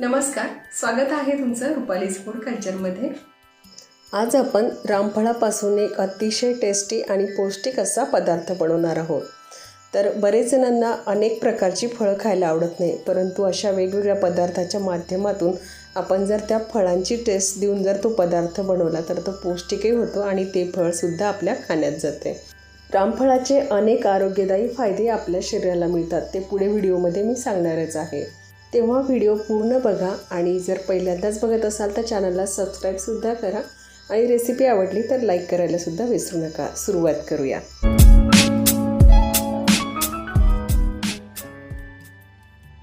नमस्कार स्वागत आहे तुमचं रुपालीज फूड कल्चरमध्ये. आज आपण रामफळापासून एक अतिशय टेस्टी आणि पौष्टिक असा पदार्थ बनवणार आहोत. तर बरेच जणांना अनेक प्रकारची फळं खायला आवडत नाही परंतु अशा वेगवेगळ्या पदार्थाच्या माध्यमातून आपण जर त्या फळांची टेस्ट देऊन जर तो पदार्थ बनवला तर तो पौष्टिकही होतो आणि ते फळसुद्धा आपल्या खाण्यात जाते. रामफळाचे अनेक आरोग्यदायी फायदे आपल्या शरीराला मिळतात ते पुढे व्हिडिओमध्ये मी सांगणारच आहे. तेव्हा व्हिडिओ पूर्ण बघा आणि जर पहिल्यांदाच बघत असाल तर चॅनलला सबस्क्राईबसुद्धा करा आणि रेसिपी आवडली तर लाईक करायलासुद्धा विसरू नका. सुरुवात करूया.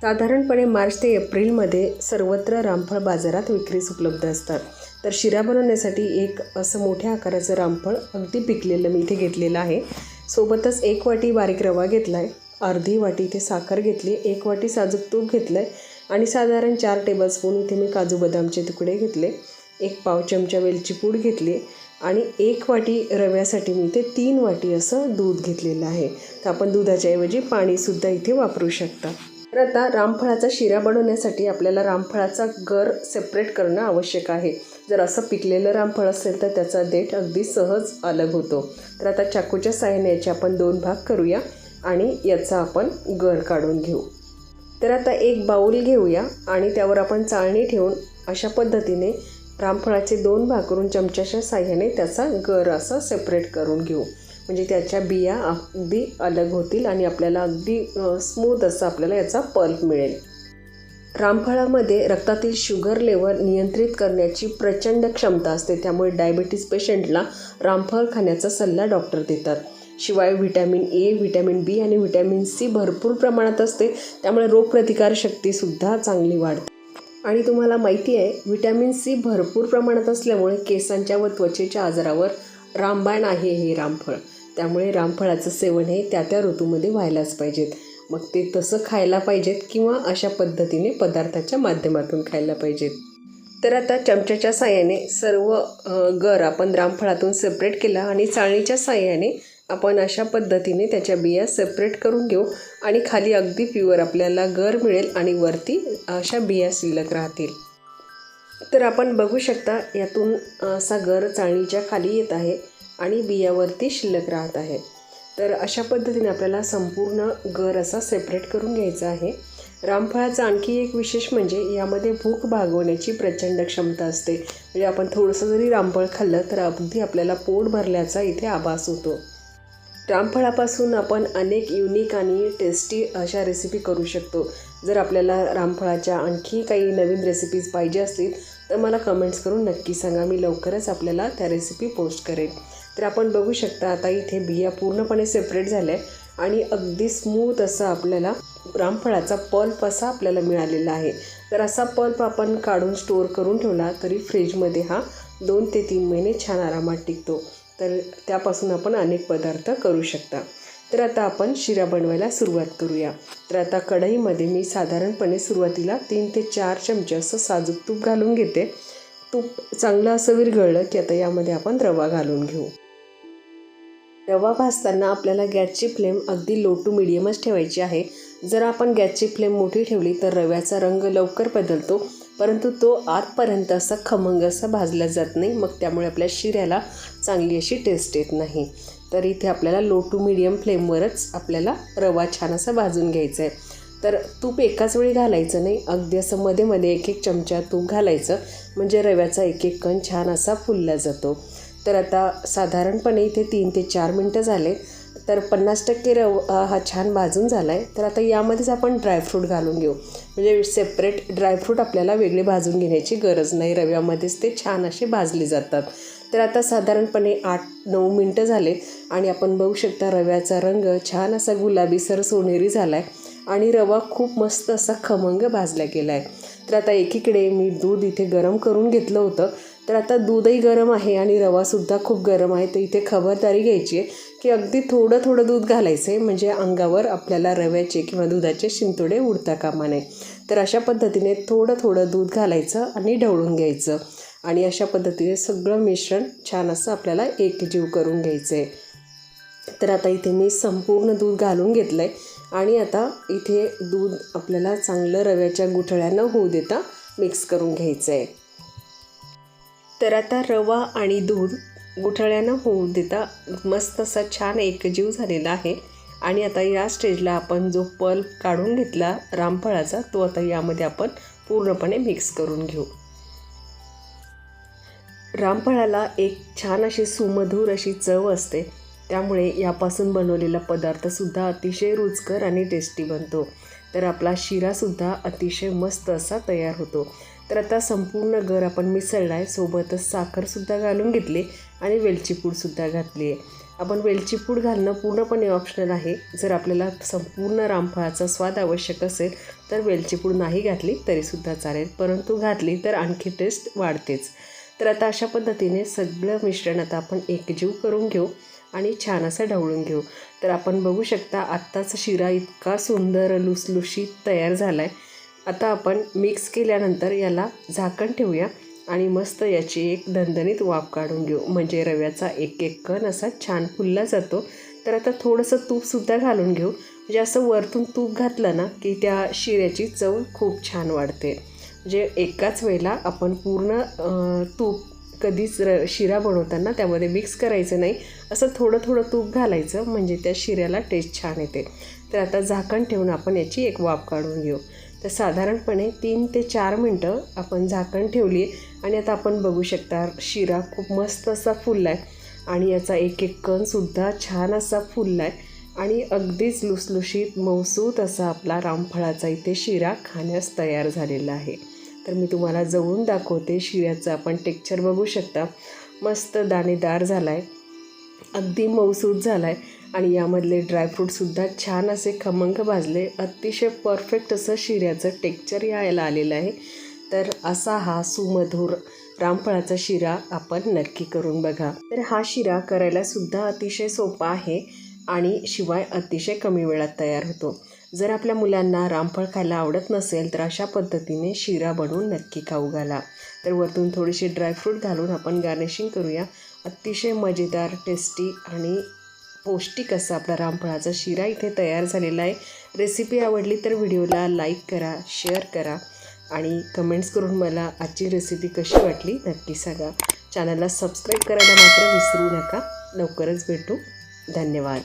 साधारणपणे मार्च ते एप्रिलमध्ये सर्वत्र रामफळ बाजारात विक्रीस उपलब्ध असतात. तर शिरा बनवण्यासाठी एक असं मोठ्या आकाराचं रामफळ अगदी पिकलेलं मी इथे घेतलेलं आहे. सोबतच एक वाटी बारीक रवा घेतला आहे अर्धी वाटी इथे साखर घेतली. एक वाटी साजूक तूप घेतलं आहे आणि साधारण चार टेबलस्पून इथे मी काजू बदामचे तुकडे घेतले. एक पाव चमचा वेलची पूड घेतली आणि एक वाटी रव्यासाठी मी इथे तीन वाटी असं दूध घेतलेलं आहे. तर आपण दुधाच्याऐवजी पाणीसुद्धा इथे वापरू शकता. तर आता रामफळाचा शिरा बनवण्यासाठी आपल्याला रामफळाचा गर सेपरेट करणं आवश्यक आहे. जर असं पिकलेलं रामफळ असेल तर त्याचा देठ अगदी सहज अलग होतो. तर आता चाकूच्या साह्याने याचे आपण दोन भाग करूया. आणि याचा आपण गर काढून घेऊ. तर आता एक बाऊल घेऊया आणि त्यावर आपण चाळणी ठेवून अशा पद्धतीने रामफळाचे दोन भाग करून चमच्याच्या साह्याने त्याचा गर असा सेपरेट करून घेऊ. म्हणजे त्याच्या बिया अगदी अलग होतील आणि आपल्याला अगदी स्मूथ असं आपल्याला याचा पल्प मिळेल. रामफळामध्ये रक्तातील शुगर लेवल नियंत्रित करण्याची प्रचंड क्षमता असते. त्यामुळे डायबिटीज पेशंटला रामफळ खाण्याचा सल्ला डॉक्टर देतात. शिवाय व्हिटॅमिन ए व्हिटॅमिन बी आणि व्हिटॅमिन सी भरपूर प्रमाणात असते. त्यामुळे रोगप्रतिकारशक्तीसुद्धा चांगली वाढते. आणि तुम्हाला माहिती आहे व्हिटॅमिन सी भरपूर प्रमाणात असल्यामुळे केसांच्या व त्वचेच्या आजारावर रामबाण आहे हे रामफळ. त्यामुळे रामफळाचं सेवन हे त्या त्या ऋतूमध्ये व्हायलाच पाहिजेत. मग ते तसं खायला पाहिजेत किंवा अशा पद्धतीने पदार्थाच्या माध्यमातून खायला पाहिजेत. तर आता चमच्याच्या साह्याने सर्व गर आपण रामफळातून सेपरेट केला आणि चाळणीच्या साह्याने आपण अशा पद्धतीने त्याच्या बिया सेपरेट करून घेऊ आणि खाली अगदी प्युअर आपल्याला गर मिळेल आणि वरती अशा बिया शिल्लक राहतील. तर आपण बघू शकता यातून असा गर चाळणीच्या खाली येत आहे आणि बियावरती शिल्लक राहत आहे. तर अशा पद्धतीने आपल्याला संपूर्ण गर असा सेपरेट करून घ्यायचा आहे. रामफळाचं आणखी एक विशेष म्हणजे यामध्ये भूक भागवण्याची प्रचंड क्षमता असते. म्हणजे आपण थोडंसं जरी रामफळ खाल्लं तर अगदी आपल्याला पोट भरल्याचा इथे आभास होतो. रामफळापासून आपण अनेक युनिक आणि टेस्टी अशा रेसिपी करू शकतो. जर आपल्याला रामफळाच्या आणखी काही नवीन रेसिपीज पाहिजे असतील तर मला कमेंट्स करून नक्की सांगा. मी लवकरच आपल्याला त्या रेसिपी पोस्ट करेन. तर आपण बघू शकता आता इथे बिया पूर्णपणे सेपरेट झाल्या आहे आणि अगदी स्मूथ असा आपल्याला रामफळाचा पल्प असा आपल्याला मिळालेला आहे. तर असा पल्प आपण काढून स्टोअर करून ठेवला तरी फ्रीजमध्ये हा दोन ते तीन महिने छान आरामात टिकतो. तर त्यापासून आपण अनेक पदार्थ करू शकता. तर आता आपण शिरा बनवायला सुरुवात करूया. तर आता कढईमध्ये मी साधारणपणे सुरुवातीला तीन ते चार चमचे असं साजूक तूप घालून घेते. तूप चांगलं असं विरघळलं की आता यामध्ये आपण रवा घालून घेऊ. रवा भाजताना आपल्याला गॅसची फ्लेम अगदी लो टू मिडियमच ठेवायची आहे. जर आपण गॅसची फ्लेम मोठी ठेवली तर रव्याचा रंग लवकर बदलतो. परंतु तो आतपर्यंत असा खमंग असा भाजला जात नाही. मग त्यामुळे आपल्या शिऱ्याला चांगली अशी टेस्ट येत नाही. तर इथे आपल्याला लो टू मिडियम फ्लेमवरच आपल्याला रवा छान असा भाजून घ्यायचा आहे तर तूप एकाच वेळी घालायचं नाही. अगदी असं मध्ये मध्ये एक एक चमचा तूप घालायचं. म्हणजे रव्याचा एक एक कण छान असा फुलला जातो. तर आता साधारणपणे इथे तीन ते चार मिनटं झाले. तर पन्नास टक्के रव हा छान भाजून झाला आहे तर आता यामध्येच आपण ड्रायफ्रूट घालून घेऊ. म्हणजे सेपरेट ड्रायफ्रूट आपल्याला वेगळे भाजून घेण्याची गरज नाही. रव्यामध्येच ते छान असे भाजले जातात. तर आता साधारणपणे आठ नऊ मिनटं झाले आणि आपण बघू शकता रव्याचा रंग छान असा गुलाबीसर सोनेरी झाला आहे आणि रवा खूप मस्त असा खमंग भाजला गेला आहे तर आता एकीकडे मी दूध इथे गरम करून घेतलं होतं. तर आता दूधही गरम आहे आणि रवासुद्धा खूप गरम आहे. तर इथे खबरदारी घ्यायची आहे. की अगदी थोडं थोडं दूध घालायचं आहे म्हणजे अंगावर आपल्याला रव्याचे किंवा दुधाचे शिंतोडे उडता कामा नये. तर अशा पद्धतीने थोडं थोडं दूध घालायचं आणि ढवळून घ्यायचं. आणि अशा पद्धतीने सगळं मिश्रण छान असं आपल्याला एकजीव करून घ्यायचं आहे तर आता इथे मी संपूर्ण दूध घालून घेतलं आहे आणि आता इथे दूध आपल्याला चांगलं रव्याच्या गुठळ्यानं होऊ देता मिक्स करून घ्यायचं आहे तर आता रवा आणि दूध गुठळ्यानं होऊ देता मस्त असा छान एकजीव झालेला आहे. आणि आता या स्टेजला आपण जो पल्प काढून घेतला रामफळाचा तो आता यामध्ये आपण पूर्णपणे मिक्स करून घेऊ. रामफळाला एक छान अशी सुमधूर अशी चव असते. त्यामुळे यापासून बनवलेला पदार्थसुद्धा अतिशय रुचकर आणि टेस्टी बनतो. तर आपला शिरासुद्धा अतिशय मस्त असा तयार होतो. तर आता संपूर्ण गर आपण मिसळला आहे सोबतच साखरसुद्धा घालून घेतली आणि वेलची पूडसुद्धा घातली आहे आपण वेलची पूड घालणं पूर्णपणे ऑप्शनल आहे. जर आपल्याला संपूर्ण रामफळाचा स्वाद आवश्यक असेल तर वेलची पूड नाही घातली तरीसुद्धा चालेल. परंतु घातली तर आणखी टेस्ट वाढतेच. तर आता अशा पद्धतीने सगळं मिश्रण आता आपण एकजीव करून घेऊ. आणि छान असं ढवळून घेऊ. तर आपण बघू शकता आत्ताच शिरा इतका सुंदर लुसलुशीत तयार झाला आहे आता आपण मिक्स केल्यानंतर याला झाकण ठेवूया आणि मस्त याची एक दणदणीत वाफ काढून घेऊ. म्हणजे रव्याचा एक एक कण असा छान फुलला जातो. तर आता थोडंसं तूपसुद्धा घालून घेऊ. म्हणजे असं वरतून तूप घातलं ना की त्या शिऱ्याची चव खूप छान वाढते. म्हणजे एकाच वेळेला आपण पूर्ण तूप कधीच र शिरा बनवताना त्यामध्ये मिक्स करायचं नाही. असं थोडं थोडं तूप घालायचं म्हणजे त्या शिऱ्याला टेस्ट छान येते. तर आता झाकण ठेवून आपण याची एक वाफ काढून घेऊ. तर साधारणपणे तीन ते चार मिनटं आपण झाकण ठेवली आणि आता आपण बघू शकता शिरा खूप मस्त असा फुलला आहे आणि याचा एक एक कणसुद्धा छान असा फुलला आहे आणि अगदीच लुसलुशीत मौसूत असा आपला रामफळाचा इथे शिरा खाण्यास तयार झालेला आहे. तर मी तुम्हाला जवळून दाखवते शिऱ्याचं आपण टेक्चर बघू शकता. मस्त दाणेदार झाला आहे अगदी मऊसूत झाला आहे आणि यामधले ड्रायफ्रूटसुद्धा छान असे खमंग भाजले. अतिशय परफेक्ट असं शिऱ्याचं टेक्चर यायला आलेलं आहे. तर असा हा सुमधुर रामफळाचा शिरा आपण नक्की करून बघा. तर हा शिरा करायला सुद्धा अतिशय सोपा आहे. आणि शिवाय अतिशय कमी वेळात तयार होतो. जर आपल्या मुलांना रामफळ खायला आवडत नसेल तर अशा पद्धतीने शिरा बनवून नक्की खाऊ घाला. तर वरतून थोडीशी ड्रायफ्रूट घालून आपण गार्निशिंग करूया. अतिशय मजेदार टेस्टी आणि पौष्टिक असा आपला रामफळाचा शिरा इथे तयार झालेला आहे. रेसिपी आवडली तर व्हिडिओला लाईक करा शेअर करा आणि कमेंट्स करून मला आजची रेसिपी कशी वाटली नक्की सांगा. चॅनलला सबस्क्राईब करायला मात्र विसरू नका. लवकरच भेटू. धन्यवाद.